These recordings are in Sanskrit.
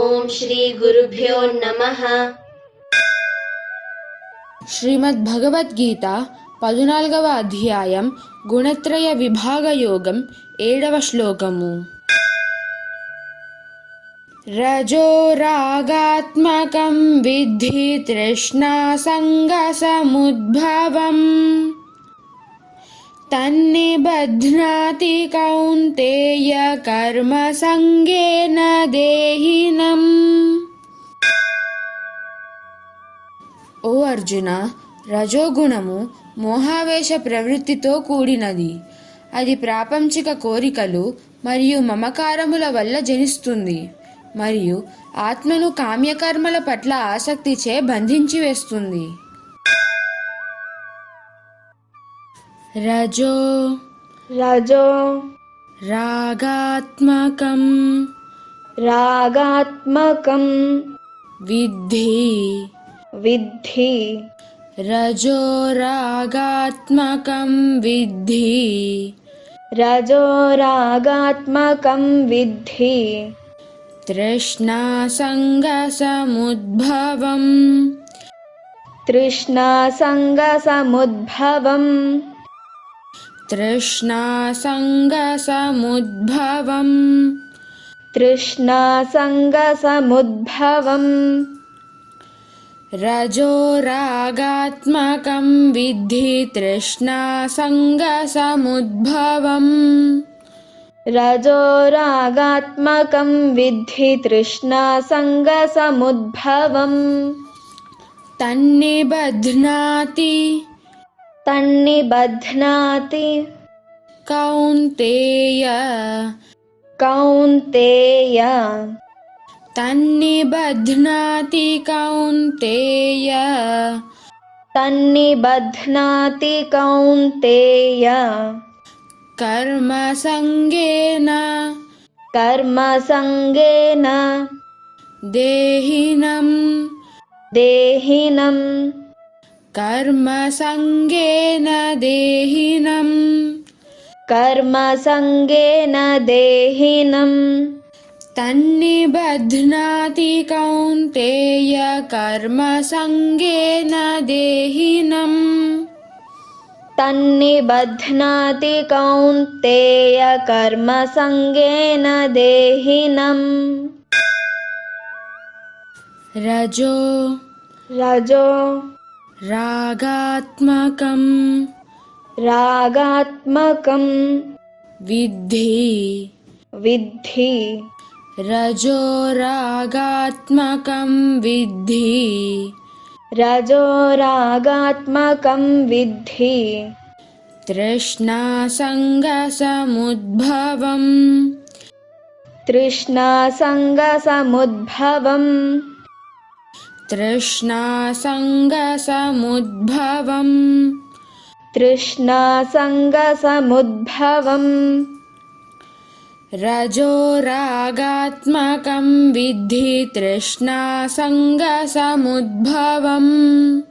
ఓం శ్రీ గురుభ్యో నమ. శ్రీమద్ భగవద్గీత పదునాలుగవ అధ్యాయం గుణత్రయ విభాగ యోగం ఏడవ శ్లోకము. రజో రాగాత్మకం విద్ధి తృష్ణా సంగ సముద్భవం. తన్నిబధ్నాతి కౌంతేయ కర్మ సంగేన దేహినం. ఓ అర్జున రజోగుణము మోహావేశ ప్రవృత్తితో కూడినది. అది ప్రాపంచిక కోరికలు మరియు మమకారముల వల్ల జనిస్తుంది. మరియు ఆత్మను కామ్యకర్మల పట్ల ఆసక్తిచే బంధించి వేస్తుంది. रजो रजो रागात्मकं रागात्मकं विद्धि विद्धि रजो रागात्मकं विद्धि रजो रागात्मकं विद्धि तृष्णासङ्गसमुद्भवम् तृष्णासङ्गसमुद्भवम् तृष्णासङ्गसमुद्भवम्। तृष्णासङ्गसमुद्भवम्। रजोरागात्मकं विद्धि तृष्णासङ्गसमुद्भवम्। रजोरागात्मकं विद्धि तृष्णासङ्गसमुद्भवम्। तन्निबध्नाति तन्निबध्नाति। कौन्तेय। कौन्तेय। तन्निबध्नाति कौन्तेय। तन्निबध्नाति कौन्तेय। कर्मसङ्गेन। कर्मसङ्गेन। देहिनं देहिनम्। कर्मसङ्गेन देहिनम् कर्मसङ्गेन देहिनम् तन्निबध्नाति कौन्तेय कर्मसङ्गेन देहिनम् तन्निबध्नाति कौन्तेय कर्मसङ्गेन देहिनम् रजो। रजो। गात्मकं रागात्मकं विद्धि। विद्धि। रजो रागात्मकं विद्धि। रजो रागात्मकं विद्धि। तृष्णासङ्गसमुद्भवम्। तृष्णासङ्गसमुद्भवम्। तृष्णासङ्गसमुद्भवम्। तृष्णासङ्गसमुद्भवम्। रजोरागात्मकं विद्धि तृष्णासङ्गसमुद्भवम्।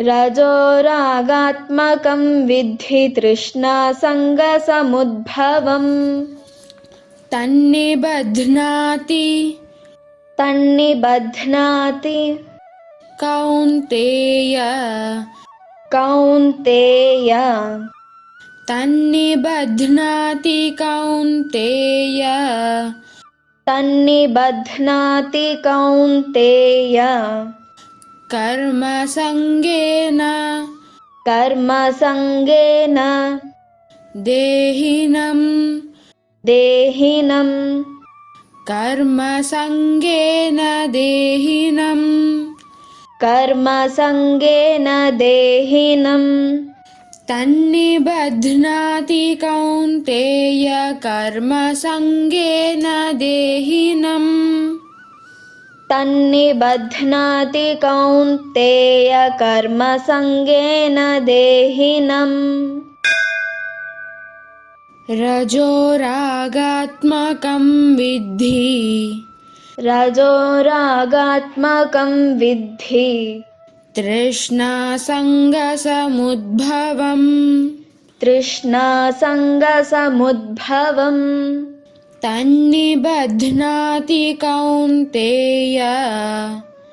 रजोरागात्मकं विद्धि तृष्णासङ्गसमुद्भवम्। तन्निबध्नाति तन्निबध्नाति। कौन्तेय। कौन्तेय। तन्निबध्नाति कौन्तेय। तन्निबध्नाति कौन्तेय। कर्मसङ्गेन। कर्मसङ्गेन। देहिनं देहिनम्। कर्मसङ्गेन देहिनम् कर्मसङ्गेन देहिनम् तन्निबध्नाति कौन्तेय कर्मसङ्गेन देहिनम् तन्निबध्नाति कौन्तेय कर्मसङ्गेन देहिनम् रजोरागात्मकं विद्धि। रजोरागात्मकं विद्धि। तृष्णासङ्गसमुद्भवम्। तृष्णासङ्गसमुद्भवम्। तन्निबध्नाति कौन्तेय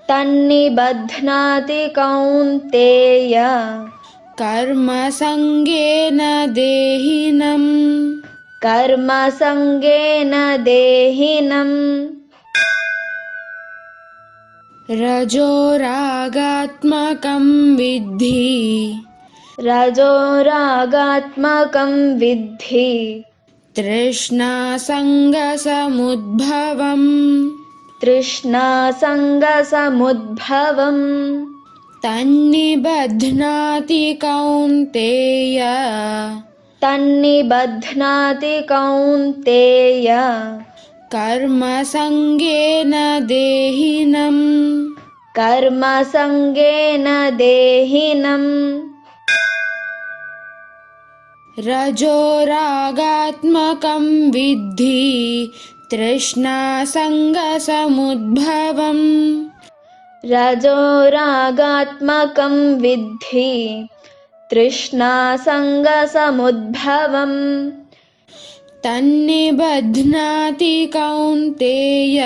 तन्निबध्नाति कौन्तेय कर्मसङ्गेन देहिनम्। कर्मसङ्गेन देहिनम्। रजोरागात्मकं विद्धि। रजोरागात्मकं विद्धि। तृष्णासङ्गसमुद्भवम्। तृष्णासङ्गसमुद्भवम् तन्निबध्नाति कौन्तेय तन्निबध्नाति कौन्तेय कर्मसङ्गेन देहिनम्। कर्मसङ्गेन देहिनम्। रजोरागात्मकं विद्धि तृष्णासङ्गसमुद्भवम् रजोरागात्मकं विद्धि तृष्णासङ्गसमुद्भवम्। तन्निबध्नाति कौन्तेय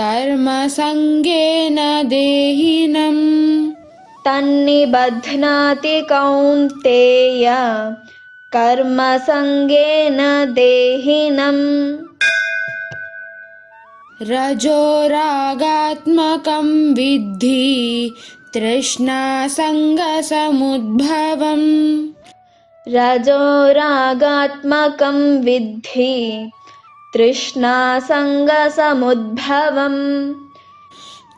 कर्मसङ्गेन देहिनम्। तन्निबध्नाति कौन्तेय कर्मसङ्गेन देहिनम् रजोरागात्मकं विद्धि तृष्णासङ्गसमुद्भवम्। रजोरागात्मकं विद्धि तृष्णासङ्गसमुद्भवम्।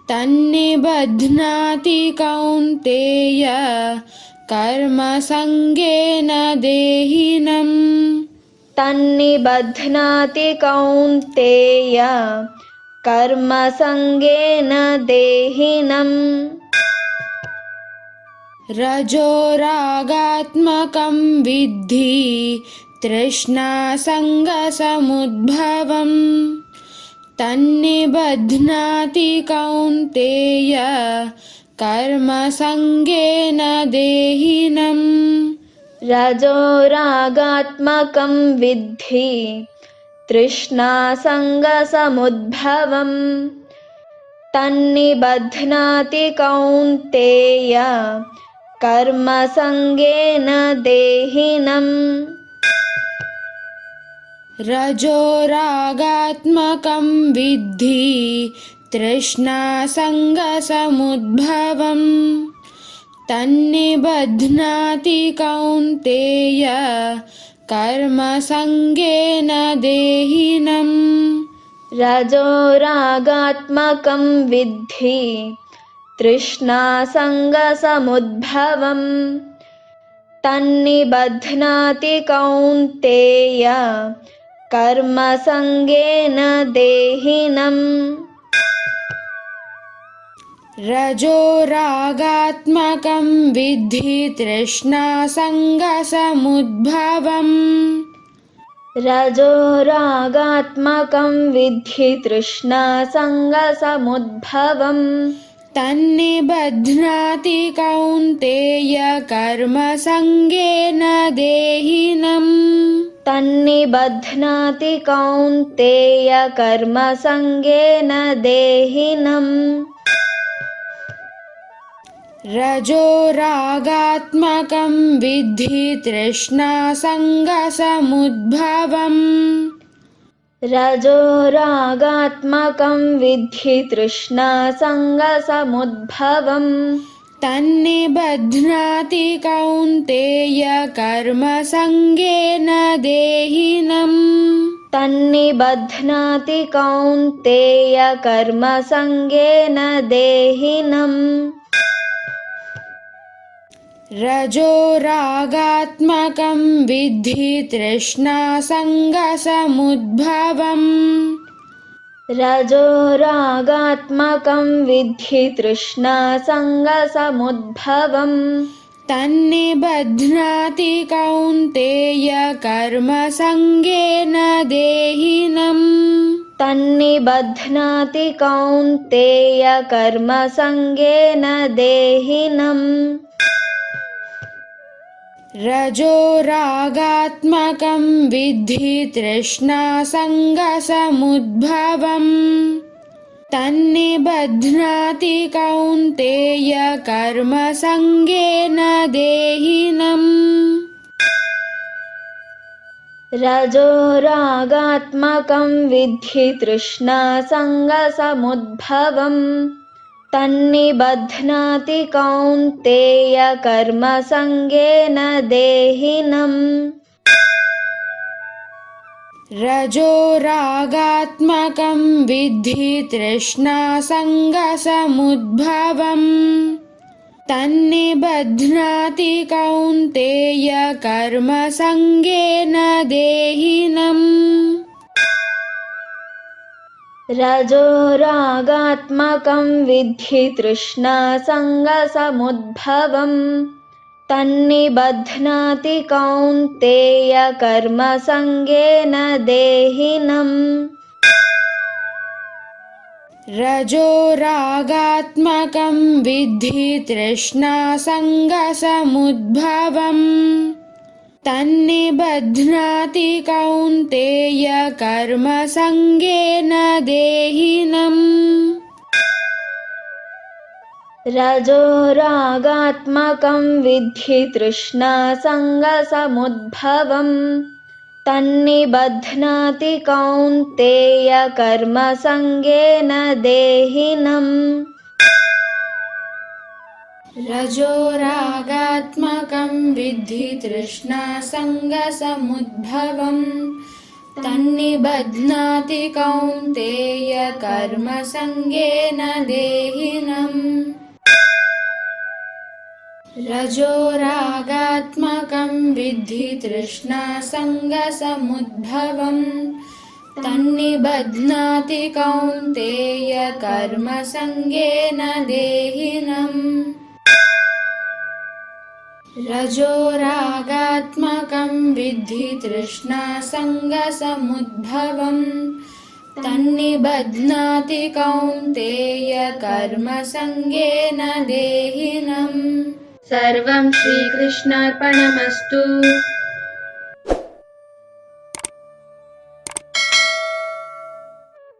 तन्निबध्नाति कौन्तेय कर्मसङ्गेन देहिनम्। तन्निबध्नाति कौन्तेय कर्मसङ्गेन देहिनम्। रजोरागात्मकं विद्धि तृष्णासङ्गसमुद्भवम्। तन्निबध्नाति कौन्तेय कर्मसङ्गेन देहिनम्। रजोरागात्मकं विद्धि तृष्णासङ्गसमुद्भवम्। तन्निबध्नाति कौन्तेय कर्मसङ्गेन देहिनम्। रजोरागात्मकं विद्धि तृष्णासङ्गसमुद्भवम्। तन्निबध्नाति कौन्तेय कर्मसङ्गेन देहिनम् रजोरागात्मकं विद्धि तृष्णासङ्गसमुद्भवम् तन्निबध्नाति कौन्तेय कर्मसङ्गेन देहिनम् रजोरागात्मकं विद्धि तृष्णासङ्गसमुद्भवम् रजोरागात्मकं विद्धि तृष्णासङ्गसमुद्भवम् तन्निबध्नाति कौन्तेय कर्मसङ्गेन देहिनम्। तन्निबध्नाति कौन्तेय कर्मसङ्गेन देहिनम् रजोरागात्मकं विद्धि तृष्णासङ्गसमुद्भवम् रजोरागात्मकं विद्धि तृष्णासङ्गसमुद्भवम् तन्निबध्नाति कौन्तेय कर्मसङ्गेन देहिनम्। तन्निबध्नाति कौन्तेय कर्मसङ्गेन देहिनम् रजोरागात्मकं विद्धि तृष्णासङ्गसमुद्भवम् रजोरागात्मकं विद्धि तृष्णासङ्गसमुद्भवम् तन्निबध्नाति कौन्तेय कर्मसङ्गेन देहिनम्। तन्निबध्नाति कौन्तेय कर्मसङ्गेन देहिनम् रजोरागात्मकं विद्धि तृष्णासङ्गसमुद्भवम् तन्निबध्नाति कौन्तेय कर्मसङ्गेन देहिनम्। रजोरागात्मकं विद्धि तृष्णासङ्गसमुद्भवम् तन्निबध्नाति कौन्तेय कर्मसङ्गेन देहिनम् रजोरागात्मकं विद्धि तृष्णासङ्गसमुद्भवम्। तन्निबध्नाति कौन्तेय कर्मसङ्गेन देहिनम् रजोरागात्मकं विद्धि तृष्णासङ्गसमुद्भवम् तन्निबध्नाति कौन्तेय कर्मसङ्गेन देहिनम्। रजोरागात्मकं विद्धि तृष्णासङ्गसमुद्भवम् तन्निबध्नाति कौन्तेय कर्मसङ्गेन देहिनम् रजोरागात्मकं विद्धि तृष्णासङ्गसमुद्भवम् तन्निबध्नाति कौन्तेय कर्मसङ्गेन देहिनम् रजोरागात्मकं विद्धि तृष्णासङ्गसमुद्भवम् तन्निबध्नाति कौन्तेय कर्मसङ्गेन देहिनम् रजोरागात्मकं विद्धि तृष्णासङ्गसमुद्भवम् तन्निबध्नाति कौन्तेय कर्मसङ्गेन देहिनम् रजोरागात्मकं विद्धि तृष्णासङ्गसमुद्भवम् तन्निबध्नाति कौन्तेय कर्मसङ्गेन देहिनम्। सर्वं श्रीकृष्णार्पणमस्तु